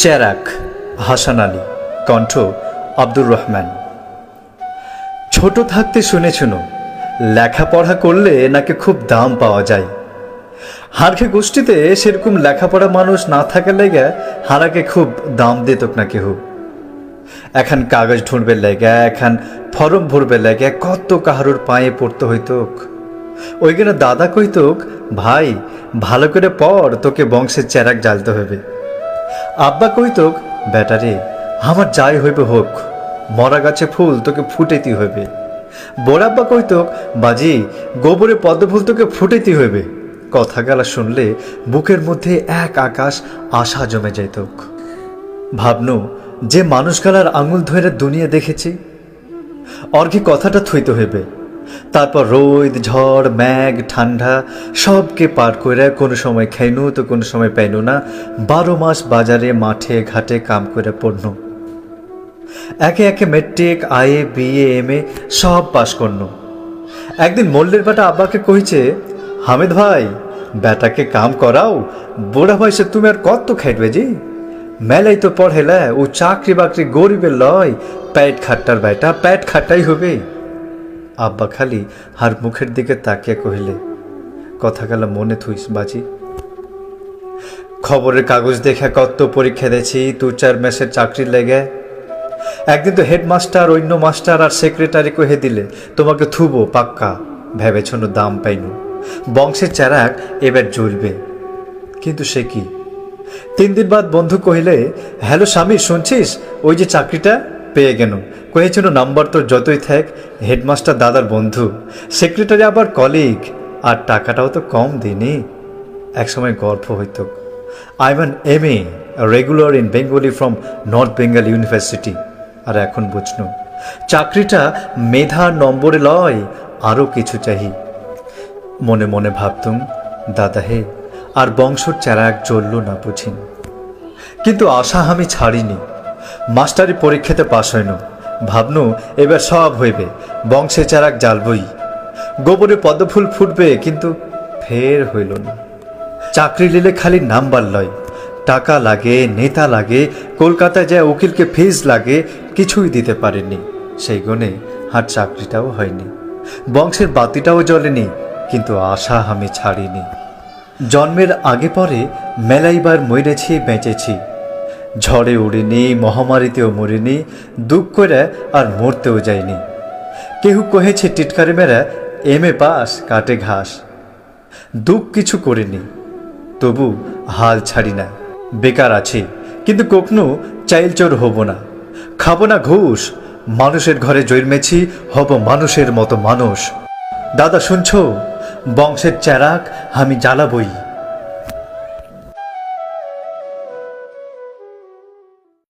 চেরাক, হাসান আলী, কণ্ঠ আব্দুর রহমান। ছোট থাকতে শুনে শুনো, লেখাপড়া করলে নাকি খুব দাম পাওয়া যায়। হারখে গোষ্ঠীতে সেরকম লেখাপড়া মানুষ না থাকার লেগে হারাকে খুব দাম দিত না কেহ। এখন কাগজ ঢুঁড়বে লেগে, এখন ফরম ভরবে লেগে, কত কাহারুর পায়ে পড়তে হইতোক। ওইখানে দাদা কইতোক, ভাই, ভালো করে পড়, তোকে বংশের চেরাক জ্বালতে হবে। আব্বা কইতোক বেটারে আমার যাই হইবে হোক, মরা গাছে ফুল তোকে ফুটেতে হইবে। বোরাব্বা কইতোক, বাজি, গোবরে পদ্ম ফুল তোকে ফুটেতে হইবে। কথা গেলা শুনলে বুকের মধ্যে এক আকাশ আশা জমে যাইতোক। ভাবনু, যে মানুষ গালার আঙুল ধরে দুনিয়া দেখেছি অর্ঘে কথাটা থইতে হইবে। তারপর রোদ, ঝড় ম্যাগ ঠান্ডা সবকে পার করে কোনো সময় খাইনু, তো কোনো সময় পাইনু না। বারো মাস বাজারে, মাঠে, ঘাটে কাম করে পড়নু। একে একে matric, IA, BA M A সব পাশ করনু। একদিন মল্লের বেটা আব্বাকে কইছে, হামিদ ভাই, বেটাকে কাম করাও, বুড়া বয়সে তুমি আর কত খাইবে জি? মেলাই তো পড়েলে ও চাকরি বাকরি গরিবের লয়, পেট খাট্টার বেটা, পেট খাট্টাই হবে। আব্বা খালি হার মুখের দিকে তাকিয়ে কহিলে, কথা গেল মনে থুইস বাজি। খবরের কাগজ দেখে কত পরীক্ষা দিয়েছি, দু চার মাসের চাকরি লেগে। একদিন তো হেডমাস্টার, অন্য মাস্টার আর সেক্রেটারি কহে দিলে, তোমাকে থুবো, পাক্কা। ভেবেছনো দাম পাইনু। বংশের চারাক এবার জ্বলবে। কিন্তু সে কি? তিন দিন বাদ বন্ধু কহিলে, হ্যালো স্বামী, শুনছিস? ওই যে চাকরিটা? পেয়ে গেল কহেছিল নাম্বার তোর যতই থাক, হেডমাস্টার দাদার বন্ধু সেক্রেটারি আবার কলিগ আর টাকাটাও তো কম দিনি। একসময় গর্ব হইত I am M A regular in Bengali from north Bengal university আর এখন বুঝল চাকরিটা মেধা নম্বরে লয় আরও কিছু চাহি। মনে মনে ভাবতুম, দাদা হে, আর বংশর চেরাক জ্বলল না বুঝিন। কিন্তু আশা আমি ছাড়িনি। মাস্টারি পরীক্ষাতে পাশ হইন। ভাবনু, এবার সব হইবে বংশে চেরাক জ্বালবই গোবরে পদ্মফুল ফুটবে, কিন্তু ফের হইল না। চাকরি নিলে খালি নাম্বার লয়। টাকা লাগে, নেতা লাগে, কলকাতায় যায় উকিলকে ফিজ লাগে, কিছুই দিতে পারেনি সেই গুণে আর চাকরিটাও হয়নি। বংশের বাতিটাও জ্বলেনি, কিন্তু আশা আমি ছাড়িনি। জন্মের আগে পরে মেলাইবার মরেছি বেঁচেছি। ঝড়ে উড়িনি, মহামারীতেও মরিনি, দুঃখ করে আর মরতেও যায়নি কেউ কহেছে টিটকারি মেরা, এম এ পাস, কাটে ঘাস। দুঃখ কিছু করিনি, তবু হাল ছাড়ি না। বেকার আছি, কিন্তু কখনো চাইলচোর হব না। খাব না ঘুষ, মানুষের ঘরে জন্মেছি, হব মানুষের মতো মানুষ। দাদা শুনছ, বংশের চেরাক, আমি জ্বালাবই।